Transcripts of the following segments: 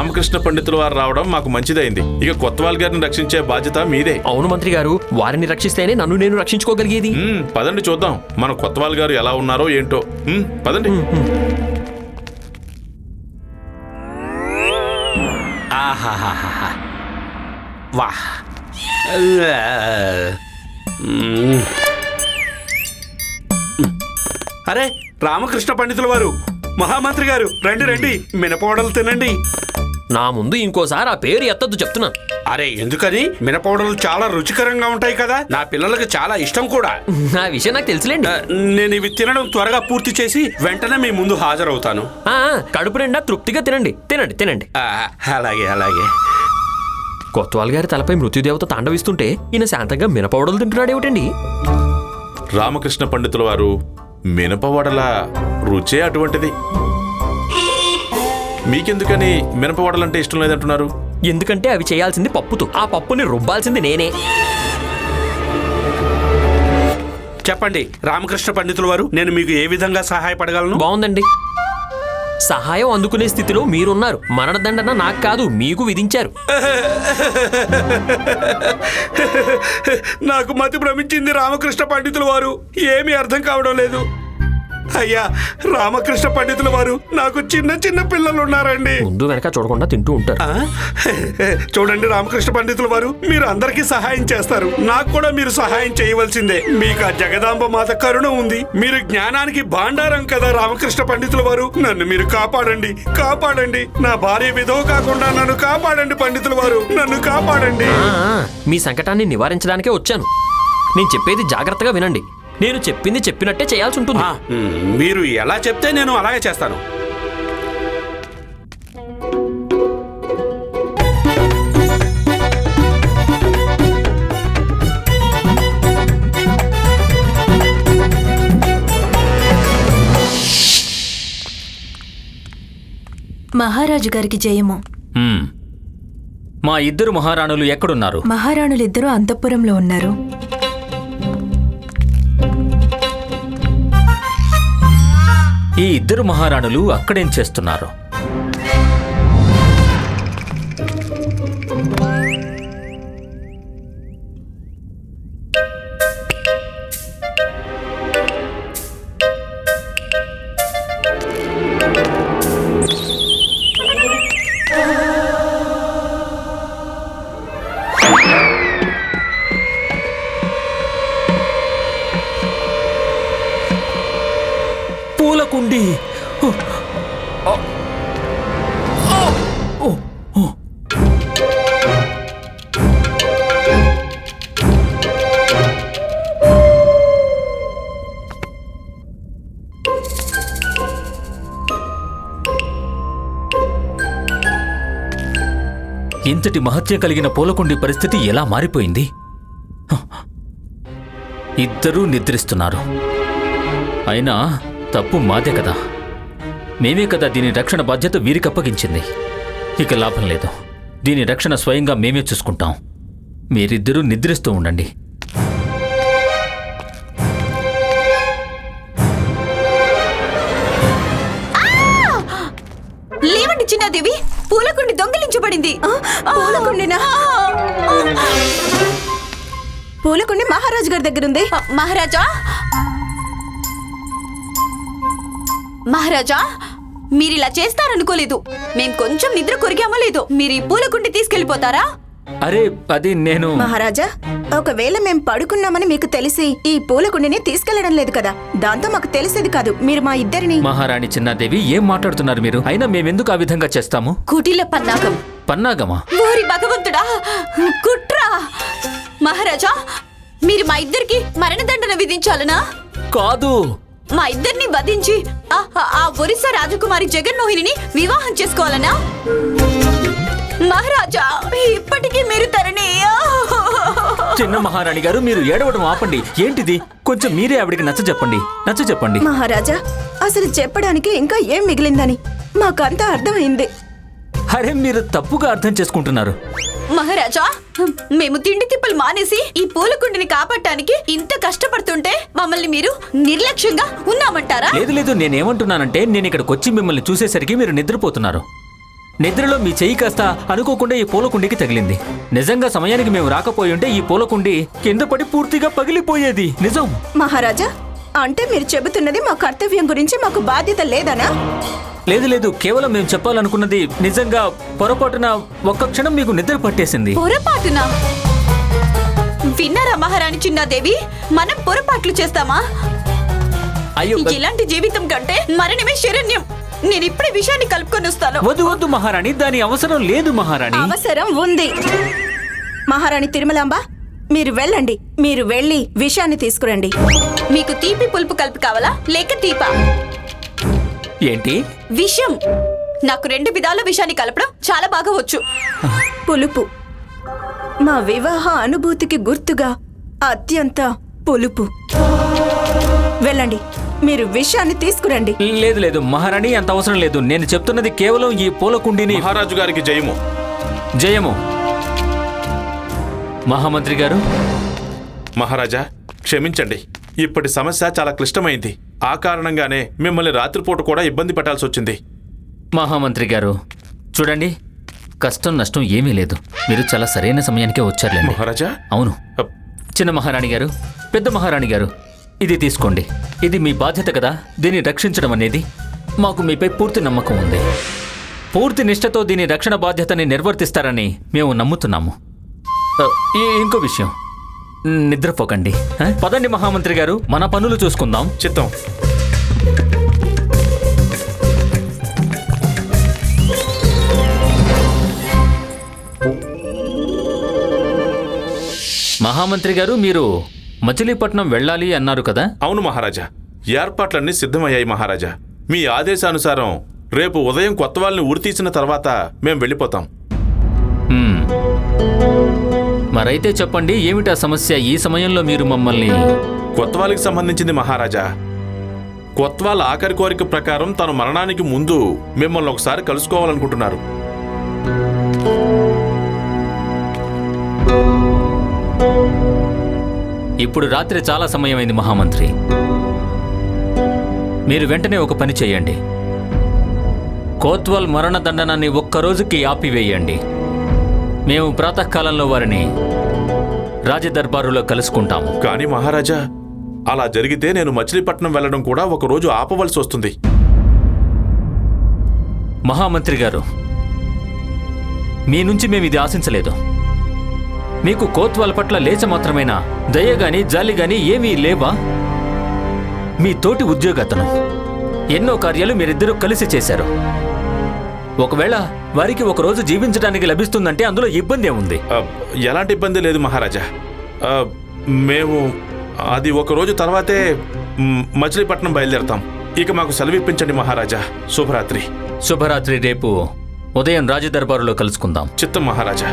రామకృష్ణ పండితుల వారు రావడం మాకు మంచిదైంది. ఇక కొత్తవాల్ గారిని రక్షించే బాధ్యత మీదే. అవును మంత్రి గారు వారిని రక్షిస్తేనే నన్ను నేను రక్షించుకోగలిగేది. మ్మ్, పదండి చూద్దాం. మన కొత్తవాల్ గారు ఎలా ఉన్నారో ఏంటో. మ్మ్, పదండి. వాహ్ మ్మ్. అరే రామకృష్ణ పండితుల వారు మహామంత్రి గారు రండి రండి. మినపవడలు తినండి. నా ముందు ఇంకోసారి ఆ పేరు ఎత్తద్దు చెప్తున్నాను. అరే ఎందుకని? మినపవడలు చాలా రుచికరంగా ఉంటాయి కదా? నా పిల్లలకు చాలా ఇష్టం కూడా. నా విషయం నాకు తెలుసులేండి. నేను ఇవి తినడం త్వరగా పూర్తి చేసి వెంటనే మీ ముందు హాజరవుతాను. ఆ, కడుపు నిండా తృప్తిగా తినండి. తినండి తినండి. ఆ, అలాగే అలాగే. కొత్తవాల్ గారి తలపై మృత్యుదేవత తాండవిస్తుంటే ఈయన శాంతంగా మినపవడలు తింటున్నాడు ఏమిటండి రామకృష్ణ పండితుల వారు మినపవడల రుచే అటువంటిది. మీకెందుకని మినపవడలంటే ఇష్టం లేదంటున్నారు? ఎందుకంటే అవి చేయాల్సింది పప్పుతో. ఆ పప్పుని రుబ్బాల్సింది నేనే. చెప్పండి రామకృష్ణ పండితుల వారు నేను మీకు ఏ విధంగా సహాయపడగలను? బాగుందండి. సహాయం అందుకునే స్థితిలో మీరున్నారు. మరణదండన నాకు కాదు మీకు విధించారు. నాకు మతి భ్రమించింది రామకృష్ణ పండితుల వారు. ఏమీ అర్థం కావడం లేదు. అయ్యా రామకృష్ణ పండితుల వారు నాకు చిన్న చిన్న పిల్లలు ఉన్నారండి. ముందు వెనక చూడకుండా తింటూ ఉంటారు? చూడండి రామకృష్ణ పండితుల వారు మీరు అందరికీ సహాయం చేస్తారు. నాకు కూడా మీరు సహాయం చేయవలసిందే. మీకు ఆ జగదాంబ మాత కరుణ ఉంది. మీరు జ్ఞానానికి భాండారం కదా రామకృష్ణ పండితుల వారు. నన్ను మీరు కాపాడండి కాపాడండి. నా భార్య విధవ కాకుండా నన్ను కాపాడండి పండితుల వారు. నన్ను కాపాడండి. మీ సంకటాన్ని నివారించడానికే వచ్చాను. నేను చెప్పేది జాగ్రత్తగా వినండి. నేను చెప్పింది చెప్పినట్టే చేయాల్సి ఉంటుంది. మీరు ఎలా చెప్తే నేను అలాగే చేస్తాను. మహారాజు గారికి జయము. మా ఇద్దరు మహారాణులు ఎక్కడున్నారు? మహారాణులిద్దరూ అంతఃపురంలో ఉన్నారు. ఈ ఇద్దరు మహారాణులు అక్కడేం చేస్తున్నారు? ఇంతటి మహత్య కలిగిన పూలకుండి పరిస్థితి ఎలా మారిపోయింది? ఇద్దరూ నిద్రిస్తున్నారు. అయినా తప్పు మాదే కదా. మేమే కదా దీని రక్షణ బాధ్యత వీరికి అప్పగించింది. ఇక లాభం లేదు. దీని రక్షణ స్వయంగా మేమే చూసుకుంటాం. మీరిద్దరూ నిద్రిస్తూ ఉండండి. లేవండి చిన్నాదేవి. పూలకుండి దొంగిలించబడింది. పూలకుండినా? పూలకుండి మహారాజు గారి దగ్గర ఉంది మహారాజా? మహారాజా మీరు ఇలా చేస్తారనుకోలేదు. మేం కొంచెం నిద్ర కొరిగామో లేదో. మీరు ఈ పూలకుండి తీసుకెళ్ళిపోతారా అరే అది నేను మహారాజా ఒకవేళ మేం పడుకున్నామని మీకు తెలిసి ఈ పూలకుండిని తీసుకెళ్ళడం లేదు కదా. దాంతో మాకు తెలిసేది కాదు. మీరు మా ఇద్దరిని మహారాణి చిన్నాదేవి ఏం మాట్లాడుతున్నారు మీరు? అయినా మేమెందుకు ఆ విధంగా చేస్తాము? కుటిల పన్నాగం. పన్నాగమా? ఓరి భగవంతుడా! కుట్రా! మహారాజా మీరు మా ఇద్దరికి మరణదండన విధించాలనా? కాదు. మా ఇద్దరిని వధించి ఆ- ఒరిస్సా రాజకుమారి జగన్మోహిని వివాహం చేసుకోవాలనా? మహారాజా ఇప్పటికీ మీరు తరణి చిన్న మహారాణి గారు మీరు ఏడవడం ఆపండి. ఏంటిది? కొంచెం మీరే ఆవిడికి నచ్చ చెప్పండి. నచ్చ చెప్పండి. మహారాజా అసలు చెప్పడానికి ఇంకా ఏం మిగిలిందని? మాకంతా అర్థమైంది. అరే మీరు తప్పుగా అర్థం చేసుకుంటున్నారు. మహారాజా మేము తిండి తిప్పలు మానేసి ఈ పూలకుండిని కాపాడటానికి ఇంత కష్టపడుతుంటే మమ్మల్ని మీరు నిర్లక్ష్యంగా ఉన్నామంటారా? లేదు లేదు నేనేమంటున్నానంటే నేను ఇక్కడికి వచ్చి మిమ్మల్ని చూసేసరికి మీరు నిద్రపోతున్నారు. నిద్రలో మీ చెయ్యి కాస్త అనుకోకుండా ఈ పూలకుండికి తగిలింది. నిజంగా సమయానికి మేము రాకపోయి ఉంటే ఈ పూలకుండి కింద పడి పూర్తిగా పగిలిపోయేది. నిజం. మహారాజా అంటే మీరు చెబుతున్నది మా కర్తవ్యం గురించి మాకు బాధ్యత లేదనా? లేదు లేదు. కేవలం మేము చెప్పాలనుకున్నది నిజంగా పొరపాటున ఒక్క క్షణం మీకు నిద్ర పట్టేసింది. పొరపాటునా? విన్నారా మహారాణి చిన్నాదేవి? మనం పొరపాట్లు చేస్తామా? అయ్యో ఇలాంటి జీవితం కంటే మరణమే శరణ్యం. నేను ఇప్పుడే విషయాన్ని కలుపుకొని వస్తాను. వద్దు వద్దు మహారాణి దాని అవసరం లేదు మహారాణి. అవసరం ఉంది. మహారాణి తిరుమలాంబ మీరు వెళ్ళండి. మీరు వెళ్ళి విషయాన్ని తీసుకురండి. మీకు తీపి పులుపు కలిపి కావాలా? లేక తీపా? ఏంటి? విషం. నాకు రెండు విధాల విషయాన్ని కలపడం చాలా బాగా వచ్చు. పులుపు. మా వివాహ అనుభూతికి గుర్తుగా అత్యంత పులుపు. వెళ్ళండి. మీరు విషయాన్ని తీసుకురండి. లేదు లేదు. మహారాణి అంత అవసరం లేదు. నేను చెప్తున్నది కేవలం ఈ పూలకుండిని మహారాజు గారికి జయము. జయము. మహామంత్రి గారు? మహారాజా క్షమించండి. ఇప్పటి సమస్య చాలా క్లిష్టమైంది. ఆ కారణంగానే మిమ్మల్ని రాత్రిపూట కూడా ఇబ్బంది పెట్టాల్సి వచ్చింది. మహామంత్రి గారు చూడండి కష్టం నష్టం ఏమీ లేదు. మీరు చాలా సరైన సమయానికే వచ్చారులేండి. మహారాజా? అవును. అప్, చిన్న మహారాణి గారు పెద్ద మహారాణి గారు ఇది తీసుకోండి. ఇది మీ బాధ్యత కదా దీన్ని రక్షించడం అనేది. మాకు మీపై పూర్తి నమ్మకం ఉంది. పూర్తి నిష్ఠతో దీని రక్షణ బాధ్యతని నిర్వర్తిస్తారని మేము నమ్ముతున్నాము. ఇంకో విషయం. నిద్రపోకండి? పదండి మహామంత్రి గారు మన పనులు చూసుకుందాం. చిత్తం. మహామంత్రి గారు మీరు మచిలీపట్నం వెళ్ళాలి అన్నారు కదా? అవును మహారాజా. ఏర్పాట్లన్నీ సిద్ధమయ్యాయి మహారాజా. మీ ఆదేశానుసారం రేపు ఉదయం కొత్త వాళ్ళని ఉరితీసిన తర్వాత మేం వెళ్ళిపోతాం. మ్మ్. మరైతే చెప్పండి ఏమిటా సమస్య? ఈ సమయంలో మీరు మమ్మల్ని కొత్వాల్కి సంబంధించింది మహారాజా. కొత్వాల్ ఆఖరి కోరిక ప్రకారం తన మరణానికి ముందు మిమ్మల్ని ఒకసారి కలుసుకోవాలనుకుంటున్నారు. ఇప్పుడు రాత్రి చాలా సమయమైంది మహామంత్రి. మీరు వెంటనే ఒక పని చేయండి. కోత్వాల్ మరణదండనాన్ని ఒక్కరోజుకి ఆపివేయండి. మేము ప్రాతకాలంలో వారిని రాజదర్బారులో కలుసుకుంటాము. కానీ మహారాజా అలా జరిగితే నేను మచిలీపట్నం వెళ్ళడం కూడా ఒక రోజు ఆపవలసి వస్తుంది. మహామంత్రి గారు మీ నుంచి మేము ఇది ఆశించలేదు. మీకు కోత్వాల్ పట్ల లేచ మాత్రమేనా? దయ గాని జాలి గాని ఏమీ లేవా? మీ తోటి ఉద్యోగతను ఎన్నో కార్యాలు మీరిద్దరూ కలిసి చేశారు. ఒకవేళ వారికి ఒక రోజు జీవించడానికి లభిస్తుందంటే అందులో ఇబ్బంది ఏముంది? ఎలాంటి ఇబ్బంది లేదు మహారాజా. మేము అది ఒక రోజు తర్వాతే మచిలీపట్నం బయలుదేరతాం. ఇక మాకు సెలవిప్పించండి మహారాజా. శుభరాత్రి. శుభరాత్రి రేపు ఉదయం రాజదర్బారులో కలుసుకుందాం. చిత్తం మహారాజా.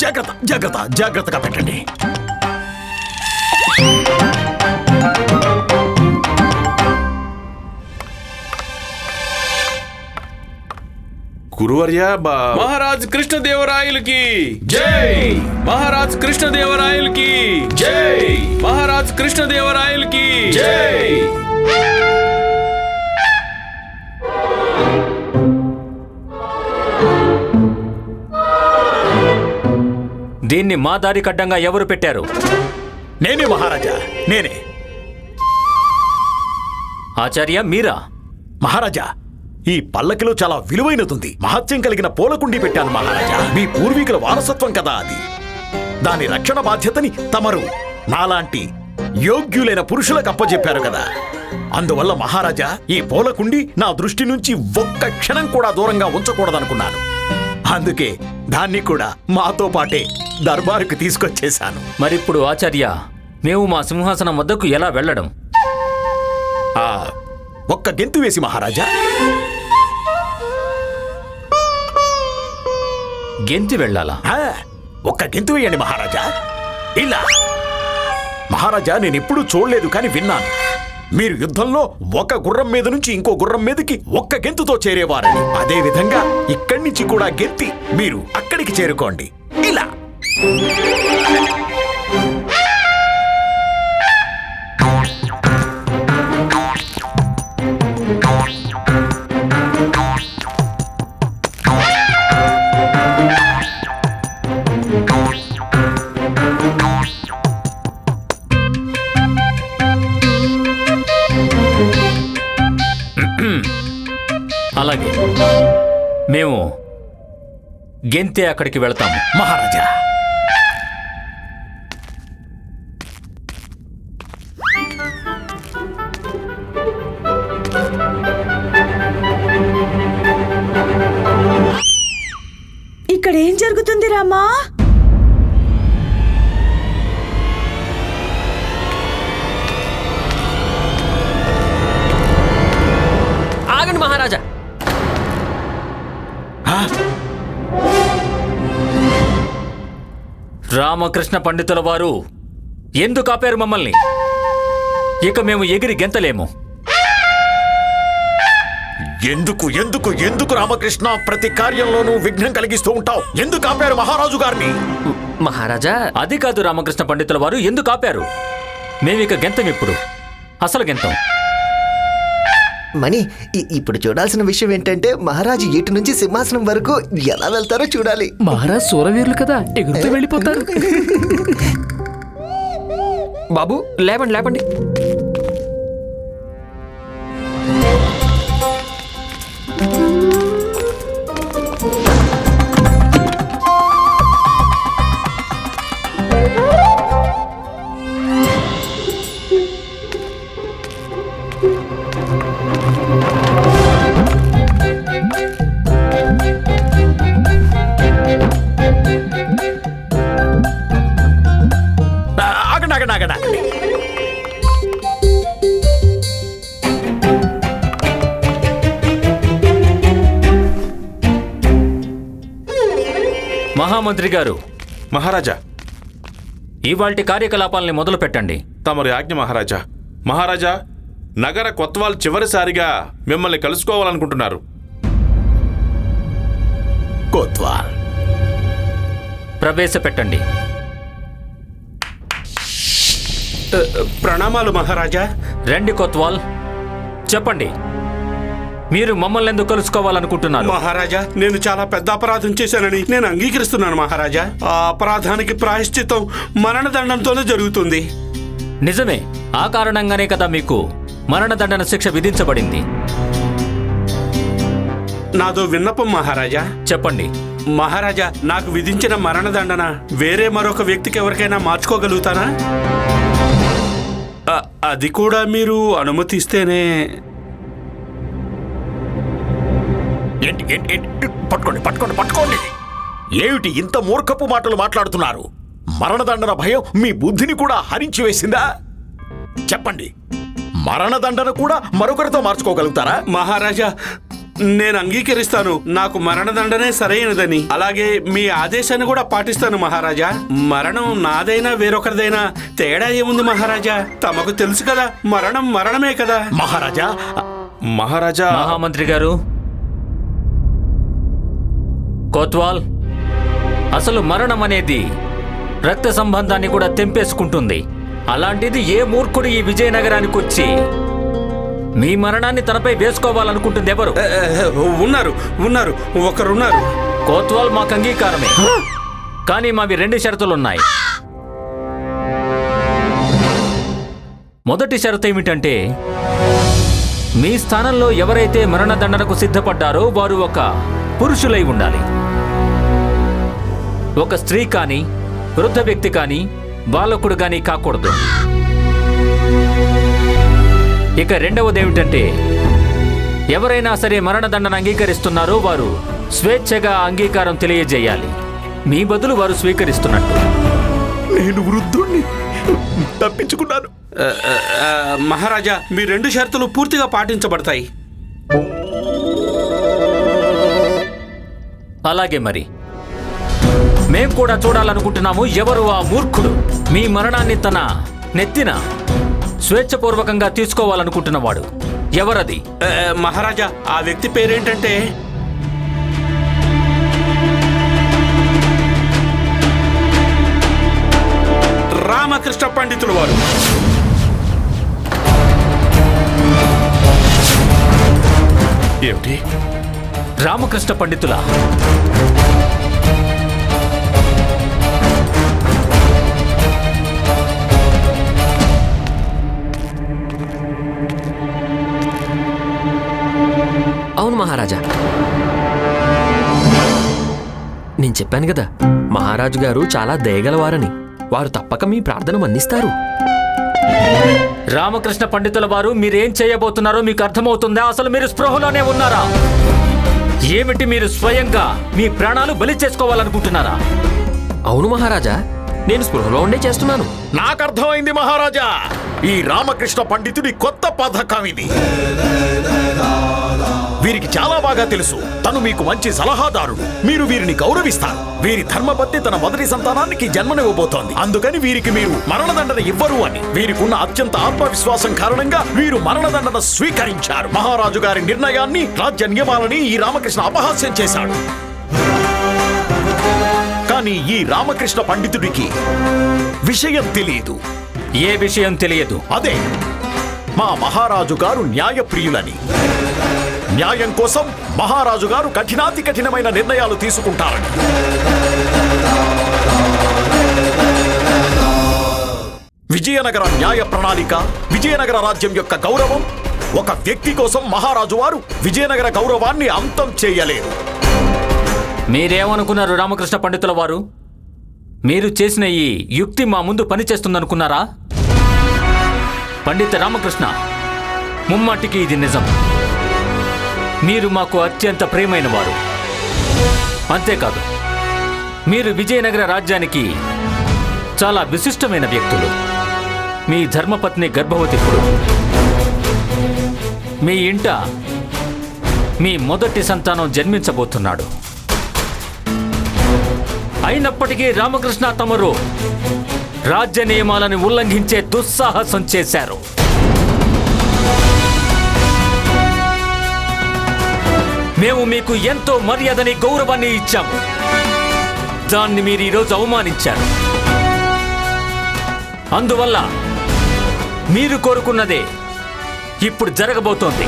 జాగ్రత్త జాగ్రత్త జాగ్రత్తగా పెట్టండి. గురువర్య బా మహారాజ్ కృష్ణదేవరాయలకి. జై! మహారాజ్ కృష్ణదేవరాయలకి. జై! మహారాజ్ కృష్ణదేవరాయలకి. జై! దీన్ని మా దారి కడ్డంగా ఎవరు పెట్టారు? నేనే మహారాజా నేనే. ఆచార్య మీరా? మహారాజా ఈ పల్లకిలో చాలా విలువైనతుంది మహత్యం కలిగిన పూలకుండి పెట్టాను మహారాజా. మీ పూర్వీకుల వారసత్వం కదా అది. దాని రక్షణ బాధ్యతని తమరు నాలాంటి యోగ్యులైన పురుషులకు అప్పజెప్పారు కదా. అందువల్ల మహారాజా ఈ పూలకుండి నా దృష్టి నుంచి ఒక్క క్షణం కూడా దూరంగా ఉంచకూడదనుకున్నాను. అందుకే దాన్ని కూడా మాతో పాటే దర్బారుకు తీసుకొచ్చేశాను. మరిప్పుడు ఆచార్య మేము మా సింహాసనం వద్దకు ఎలా వెళ్ళడం? ఆ ఒక్క గెంతు వేసి మహారాజా. గెంతి వెళ్ళాలా? ఆ, ఒక్క గెంతు వేయండి మహారాజా. ఇలా. మహారాజా నేను ఎప్పుడూ చూడలేదు కానీ విన్నాను. మీరు యుద్ధంలో ఒక గుర్రం మీద నుంచి ఇంకో గుర్రం మీదకి ఒక్క గెంతుతో చేరేవారని. అదే విధంగా ఇక్కడి నుంచి కూడా గెంతి మీరు అక్కడికి చేరుకోండి. ఇలా. గెంతే అక్కడికి వెళ్తాము. మహారాజా. ఇక్కడ ఏం జరుగుతుంది రామా? ఆగండి మహారాజా. రామకృష్ణ పండితుల వారు ఎందుకు ఆపారు మమ్మల్ని? ఇక మేము ఎగిరి గెంతలేము. ఎందుకు ఎందుకు ఎందుకు రామకృష్ణ ప్రతి కార్యంలోనూ విఘ్నం కలిగిస్తూ ఉంటావు? ఎందుకు ఆపారు మహారాజు గారిని? మహారాజా అది కాదు రామకృష్ణ పండితుల వారు ఎందుకు ఆపారు? మేమిక గెంతం ఇప్పుడు. అసలు గెంతం. మణి ఇప్పుడు చూడాల్సిన విషయం ఏంటంటే మహారాజు ఇటు నుంచి సింహాసనం వరకు ఎలా వెళ్తారో చూడాలి. మహారాజ్ సూరవీరులు కదా ఎగురుతూ వెళ్ళిపోతారు. బాబు లేపండి లేపండి మహామంత్రి గారు. మహారాజా. ఇవాల్టి కార్యకలాపాలని మొదలు పెట్టండి. తమరి ఆజ్ఞ మహారాజా. మహారాజా నగర కొత్వాల్ చివరిసారిగా మిమ్మల్ని కలుసుకోవాలనుకుంటున్నారు. కోత్వాల్. ప్రవేశపెట్టండి. ప్రణామాలు మహారాజా. రండి కొత్వాల్. చెప్పండి. మీరు మమ్మల్ని ఎందుకు కలుసుకోవాలనుకుంటున్నారు? మహారాజా నేను చాలా పెద్ద అపరాధం చేశానని నేను అంగీకరిస్తున్నాను మహారాజా. ఆ అపరాధానికి ప్రాయశ్చిత్తం మరణదండంతోనే జరుగుతుంది. నిజమే ఆ కారణంగానే కదా మీకు మరణదండన శిక్ష విధించబడింది. నాదో విన్నపం మహారాజా. చెప్పండి. మహారాజా నాకు విధించిన మరణదండన వేరే మరొక వ్యక్తికి ఎవరికైనా మార్చుకోగలుగుతానా? అది కూడా మీరు అనుమతిస్తేనే ఏంటి ఏంటి? పట్టుకోండి పట్టుకోండి పట్టుకోండి. ఏమిటి ఇంత మూర్ఖపు మాటలు మాట్లాడుతున్నారు? మరణదండన భయం మీ బుద్ధిని కూడా హరించి వేసిందా? చెప్పండి. మరణదండన కూడా మరొకరితో మార్చుకోగలుగుతారా? మహారాజా నేను అంగీకరిస్తాను. నాకు మరణదండనే సరైనదని. అలాగే మీ ఆదేశాన్ని కూడా పాటిస్తాను మహారాజా. మరణం నాదైనా వేరొకరిదైనా తేడా ఏముంది మహారాజా? తమకు తెలుసు కదా మరణం మరణమే కదా. మహారాజా మహారాజా మహామంత్రి గారు కోత్వాల్ అసలు మరణం అనేది రక్త సంబంధాన్ని కూడా తెంపేసుకుంటుంది. అలాంటిది ఏ మూర్ఖుడు ఈ విజయనగరానికి వచ్చి మీ మరణాన్ని తనపై వేసుకోవాలనుకుంటుంది ఎవరు? ఉన్నారు ఉన్నారు ఒకరున్నారు. కోత్వాల్ మాకు అంగీకారమే. కానీ మావి రెండు షరతులున్నాయి. మొదటి షరతు ఏమిటంటే మీ స్థానంలో ఎవరైతే మరణదండనకు సిద్ధపడ్డారో వారు ఒక పురుషులై ఉండాలి. ఒక స్త్రీ కానీ వృద్ధ వ్యక్తి కానీ బాలకుడు కానీ కాకూడదు. ఇక రెండవది ఏమిటంటే ఎవరైనా సరే మరణదండన అంగీకరిస్తున్నారో వారు స్వేచ్ఛగా అంగీకారం తెలియజేయాలి. మీ బదులు వారు స్వీకరిస్తున్నట్టు. నేను వృద్ధుణ్ణి తప్పించుకున్నాను. మహారాజా మీ రెండు షరతులు పూర్తిగా పాటించబడతాయి. అలాగే మరి. మేం కూడా చూడాలనుకుంటున్నాము ఎవరు ఆ మూర్ఖుడు? మీ మరణాన్ని తన నెత్తిన స్వేచ్ఛపూర్వకంగా తీసుకోవాలనుకుంటున్నవాడు ఎవరది? మహారాజా ఆ వ్యక్తి పేరేంటంటే? రామకృష్ణ పండితులు వారు. ఏమిటి? రామకృష్ణ పండితుల? అవును మహారాజా. నేను చెప్పాను కదా మహారాజు గారు చాలా దయగలవారని. వారు తప్పక మీ ప్రార్థన మన్నిస్తారు. రామకృష్ణ పండితుల వారు మీరేం చేయబోతున్నారో మీకు అర్థమవుతుందా? అసలు మీరు స్పృహలోనే ఉన్నారా? ఏమిటి మీరు స్వయంగా మీ ప్రాణాలు బలి చేసుకోవాలనుకుంటున్నారా? అవును మహారాజా నేను స్పృహలో ఉండే చేస్తున్నాను. నాకు అర్థమైంది మహారాజా ఈ రామకృష్ణ పండితుడి కొత్త పథకం ఇది. వీరికి చాలా బాగా తెలుసు. తను మీకు మంచి సలహాదారుడు. మీరు వీరిని గౌరవిస్తారు. వీరి ధర్మపత్ని తన మొదటి సంతానానికి జన్మనివ్వబోతోంది. అందుకని వీరికి మీరు మరణదండన ఇవ్వరు అని. వీరికున్న అత్యంత ఆత్మవిశ్వాసం కారణంగా వీరు మరణదండన స్వీకరించారు. మహారాజు గారి నిర్ణయాన్ని రాజ్య నియమాలని ఈ రామకృష్ణ అపహాస్యం చేశాడు. కానీ ఈ రామకృష్ణ పండితుడికి విషయం తెలియదు. ఏ విషయం తెలియదు? అదే మా మహారాజు గారు న్యాయప్రియులని. న్యాయం కోసం మహారాజు గారు కఠినాతి కఠినమైన నిర్ణయాలు తీసుకుంటారని. విజయనగర న్యాయ ప్రణాళిక విజయనగర రాజ్యం యొక్క గౌరవం ఒక వ్యక్తి కోసం మహారాజు వారు విజయనగర గౌరవాన్ని అంతం చేయలేరు. మీరేమనుకున్నారు రామకృష్ణ పండితుల వారు? మీరు చేసిన ఈ యుక్తి మా ముందు పనిచేస్తుందనుకున్నారా? పండిత రామకృష్ణ ముమ్మాటికి ఇది నిజం. మీరు మాకు అత్యంత ప్రేమైన వారు అంతేకాదు మీరు విజయనగర రాజ్యానికి చాలా విశిష్టమైన వ్యక్తులు. మీ ధర్మపత్ని గర్భవతి ఇప్పుడు మీ ఇంట మీ మొదటి సంతానం జన్మించబోతున్నాడు. అయినప్పటికీ రామకృష్ణ తమరు రాజ్య నియమాలను ఉల్లంఘించే దుస్సాహసం చేశారు. మేము మీకు ఎంతో మర్యాదని గౌరవాన్ని ఇచ్చాము. దాన్ని మీరు ఈరోజు అవమానించారు. అందువల్ల మీరు కోరుకున్నదే ఇప్పుడు జరగబోతోంది.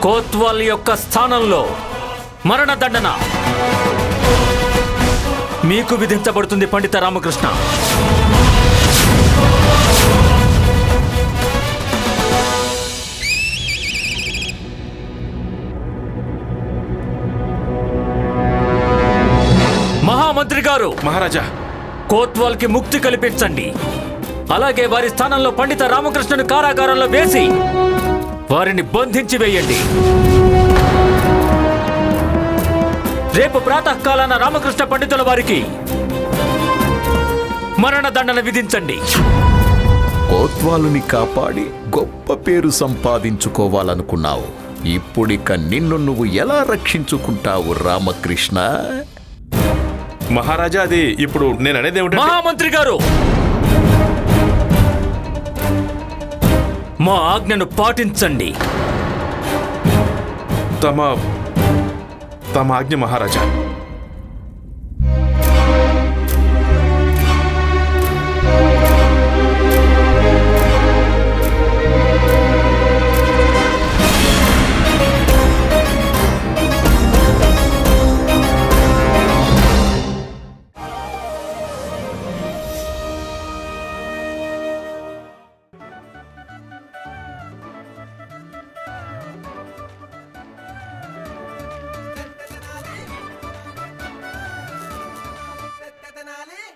కోత్వాల్ యొక్క స్థానంలో మరణదండన. మీకు విధించబడుతుంది పండిత రామకృష్ణ. గారు మహారాజా. కోత్వాల్కి ముక్తి కల్పించండి. అలాగే వారి స్థానంలో పండిత రామకృష్ణను కారాగారంలో వేసి వారిని బంధించి వేయండి. రేపు ప్రాతకాలాన రామకృష్ణ పండితుల వారికి మరణదండన విధించండి. కోత్వాలుని కాపాడి గొప్ప పేరు సంపాదించుకోవాలనుకున్నావు. ఇప్పుడిక నిన్ను నువ్వు ఎలా రక్షించుకుంటావు రామకృష్ణ? మహారాజా అది ఇప్పుడు నేను అనేది ఏమిటంటే మహామంత్రి గారు! మా ఆజ్ఞను పాటించండి. తమ తమ ఆజ్ఞ మహారాజా.